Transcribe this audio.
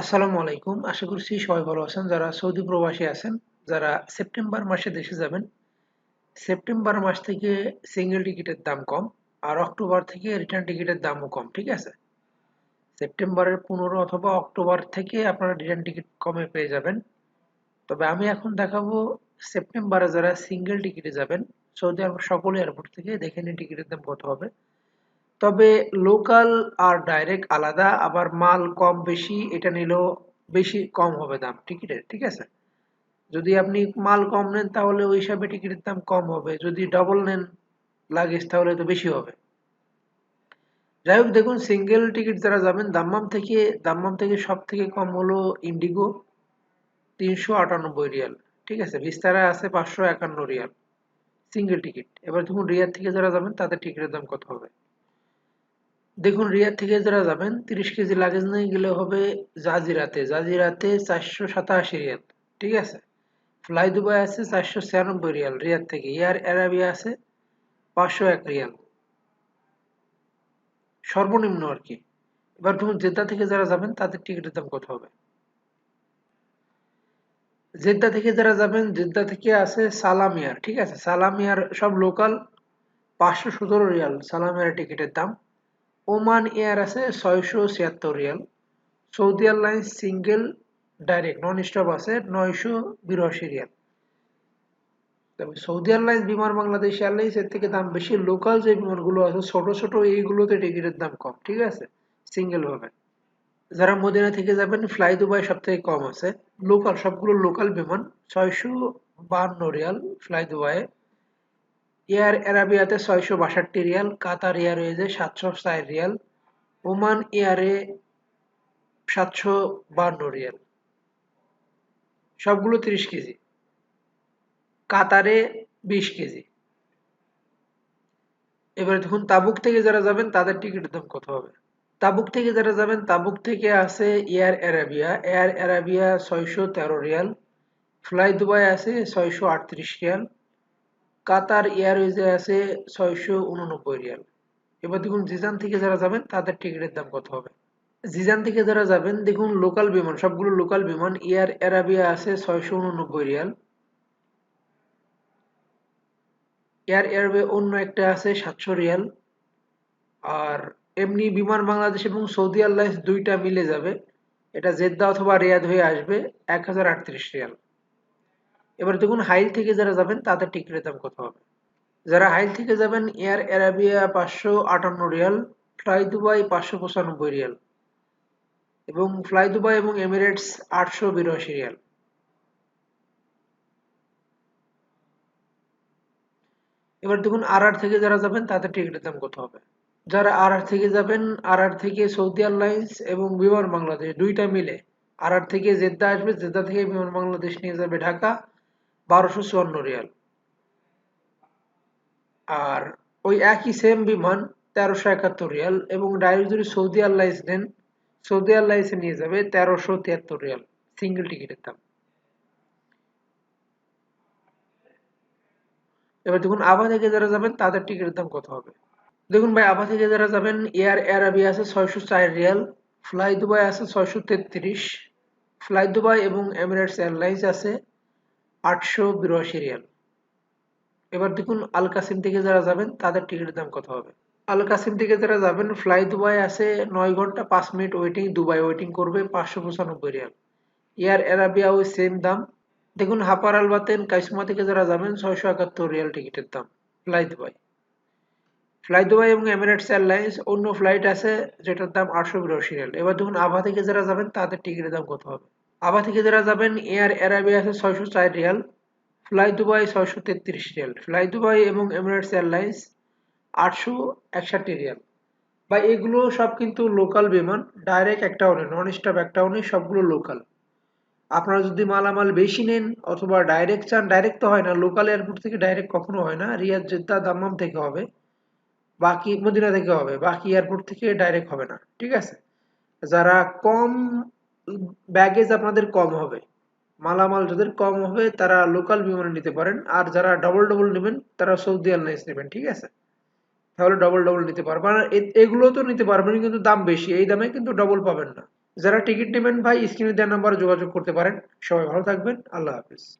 আসসালামু আলাইকুম। আশা করছি সবাই ভালো আছেন। যারা সৌদি প্রবাসী আছেন, যারা সেপ্টেম্বর মাসে দেশে যাবেন, সেপ্টেম্বর মাস থেকে সিঙ্গেল টিকিটের দাম কম আর অক্টোবর থেকে রিটার্ন টিকিটের দামও কম, ঠিক আছে? সেপ্টেম্বরের পনেরো অথবা অক্টোবর থেকে আপনারা রিটার্ন টিকিট কমে পেয়ে যাবেন। তবে আমি এখন দেখাবো সেপ্টেম্বরে যারা সিঙ্গেল টিকিটে যাবেন, সৌদি আরব সকল এয়ারপোর্ট থেকে দেখে নিন টিকিটের দাম কত হবে। তবে লোকাল আর ডাইরেক্ট আলাদা, আবার মাল কম বেশি, এটা নিলেও বেশি কম হবে দাম টিকিটের ঠিক আছে? যদি আপনি মাল কম নেন, তাহলে ওই হিসাবে টিকিটের দাম কম হবে। যদি ডবল নেন লাগেজ তাহলে তো বেশি হবে। যাই হোক, দেখুন সিঙ্গেল টিকিট যারা যাবেন, দাম্মাম থেকে দাম্মাম থেকে সব থেকে কম হলো ইন্ডিগো তিনশো আটানব্বই রিয়াল, ঠিক আছে? বিস্তারা আছে পাঁচশো একান্ন রিয়াল সিঙ্গেল টিকিট এবার দেখুন রিয়ার থেকে যারা যাবেন, তাদের টিকিটের দাম কত হবে? দেখুন, রিয়াদ থেকে যারা যাবেন, তিরিশ কেজি লাগেজ নিয়ে গেলে হবে জাজিরাতে। জাজিরাতে চারশো সাতাশি রিয়াল ঠিক আছে? ফ্লাই দুবাই আছে চারশো ছিয়ানব্বই রিয়াল রিয়াদ থেকে। এয়ার অ্যারাবিয়া আছে পাঁচশো এক রিয়াল। সর্বনিম্ন আর কি। এবার ধরুন, জেদ্দা থেকে যারা যাবেন, তাদের টিকিটের দাম কত হবে? জেদ্দা থেকে যারা যাবেন, জেদ্দা থেকে আছে সালামিয়ার, ঠিক আছে? সালামিয়ার সব লোকাল পাঁচশো সতেরো রিয়াল সালামিয়ার টিকিটের দাম। ওমান এয়ার আছে ছয়শো ছিয়াত্তর Real, Saudi airlines single direct non stop আছে নয়শো বিরাশি রিয়াল। তবে সৌদি এয়ারলাইন্স বিমান বাংলাদেশ এয়ারলাইন্স এর থেকে দাম বেশি, লোকাল যে বিমানগুলো আছে, ছোট ছোট এইগুলোতে টিকিটের দাম কম, ঠিক আছে? সিঙ্গেল ভাবে। যারা মদিনা থেকে যাবেন ফ্লাই দুবাই সব থেকে কম আছে। লোকাল সবগুলো লোকাল বিমান, ছয়শো বান্ন রিয়াল ফ্লাই দুবাইয়ে এয়ার অ্যারাবিয়াতে ছয়শো বাষট্টি রিয়াল, কাতার এয়ারওয়েজে সাতশো চার রিয়াল, ওমান এয়ারে সাতশো বান্ন রিয়াল। সবগুলো তিরিশ কেজি। কাতারে বিশ কেজি। এবারে দেখুন, তাবুক থেকে যারা যাবেন, তাদের টিকিটের দাম কত হবে? তাবুক থেকে যারা যাবেন, তাবুক থেকে আছে এয়ার অ্যারাবিয়া এয়ার অ্যারাবিয়া ছয়শো তেরো রিয়াল, ফ্লাই দুবাই আছে ছয়শো আটত্রিশ রিয়াল কাতার এয়ারওয়েজে আছে ছয়শো উননব্বই রিয়াল। এবার দেখুন জিজান থেকে যারা যাবেন, তাদের টিকিটের দাম কত হবে? জিজান থেকে যারা যাবেন, দেখুন লোকাল বিমান, সবগুলো লোকাল বিমান, এয়ার অ্যারাবিয়া আছে ছয়শো উননব্বই রিয়াল। এয়ার এয়ারওয়ে অন্য একটা আছে সাতশো রিয়াল। আর এমনি বিমান বাংলাদেশ এবং সৌদি এয়ারলাইন্স দুইটা মিলে যাবে। এটা জেদ্দা অথবা রিয়াদ হয়ে আসবে এক হাজার আটত্রিশ রিয়াল। এবার দেখুন হাইল থেকে যারা যাবেন, তাদের টিকিটের দাম কত হবে? যারা হাইল থেকে যাবেন, এয়ার অ্যারাবিয়া পাঁচশো আটান্ন রিয়াল, ফ্লাই দুবাই পাঁচশো পঁচানব্বই রিয়াল এবং ফ্লাই দুবাই এবং এমিরেটস আটশো বিরাশি রিয়াল। এবার দেখুন আর আর থেকে যারা যাবেন, তাদের টিকিটের দাম কত হবে? যারা আর আর থেকে যাবেন আর আর থেকে সৌদি এয়ারলাইন্স এবং বিমান বাংলাদেশ, দুইটা মিলে। আর আর থেকে জেদ্দা আসবে, জেদ্দা থেকে বিমান বাংলাদেশ নিয়ে যাবে ঢাকা। বারোশো চুয়ান্ন রিয়াল। আর ওই একই সেম বিমান তেরোশো একাত্তর রিয়াল এবং ডাইরেক্ট যদি সৌদি এয়ারলাইন্স নেন, সৌদি এয়ারলাইন্সে নিয়ে যাবে তেরোশো তিয়াত্তর রিয়াল সিঙ্গেল টিকিটের দাম। এবার দেখুন আভা থেকে যারা যাবেন, তাদের টিকিটের দাম কত হবে? দেখুন ভাই, আভা থেকে যারা যাবেন এয়ার অ্যারাবিয়া আছে ছয়শো চার রিয়াল ফ্লাই দুবাই আছে ছয়শো তেত্রিশ ফ্লাই দুবাই এবং এমিরেটস এয়ারলাইন্স আছে আটশো বিরাশি রিয়াল। এবার দেখুন আল কাসিম থেকে যারা যাবেন, তাদের টিকিটের দাম কত হবে? আল কাসিম থেকে যারা যাবেন ফ্লাই দুবাই আছে নয় ঘণ্টা পাঁচ মিনিট ওয়েটিং দুবাই ওয়েটিং করবে পাঁচশো পঁচানব্বই রিয়াল। এয়ার অ্যারাবিয়া ওই সেম দাম। দেখুন হাপার আলবাতেন, কাইসমা থেকে যারা যাবেন, ছয়শো একাত্তর রিয়াল টিকিটের দাম ফ্লাই দুবাই ফ্লাই দুবাই এবং এমিরেটস এয়ারলাইন্স অন্য ফ্লাইট আছে, যেটার দাম আটশো বিরাশি রিয়াল। এবার দেখুন আভা থেকে যারা যাবেন, তাদের টিকিটের দাম কত হবে? আভা থেকে যারা যাবেন এয়ার অ্যারাবিয়া আছে ছয়শো চার রিয়াল ফ্লাই দুবাই ছয়শো তেত্রিশ রিয়াল। ফ্লাই দুবাই এবং এমিরেটস এয়ারলাইন্স আটশো একষট্টি রিয়াল। বা এগুলো সব কিন্তু লোকাল বিমান ডাইরেক্ট একটাও নেই নন স্টপ একটাও নেই সবগুলো লোকাল আপনারা যদি মালামাল বেশি নেন অথবা ডাইরেক্ট চান ডাইরেক্ট তো হয় না লোকাল এয়ারপোর্ট থেকে ডাইরেক্ট কখনো হয় না রিয়াদ জেদ্দা দাম্মাম থেকে হবে, বাকি মদিনা থেকে হবে, বাকি এয়ারপোর্ট থেকে ডাইরেক্ট হবে না, ঠিক আছে? যারা কম ব্যাগেজ আপনাদের কম হবে। মালামাল যাদের কম হবে, তারা লোকাল বিমানে নিতে পারেন। আর যারা ডবল ডবল নেবেন, তারা সৌদি এয়ারলাইন্স নেবেন, ঠিক আছে? তাহলে ডবল ডবল নিতে পারবেন আর এগুলো তো নিতে পারবেন কিন্তু দাম বেশি। এই দামে কিন্তু ডবল পাবেন না। যারা টিকিট নেবেন ভাই স্ক্রিনে দেওয়ার নাম্বার যোগাযোগ করতে পারেন। সবাই ভালো থাকবেন। আল্লাহ হাফিজ।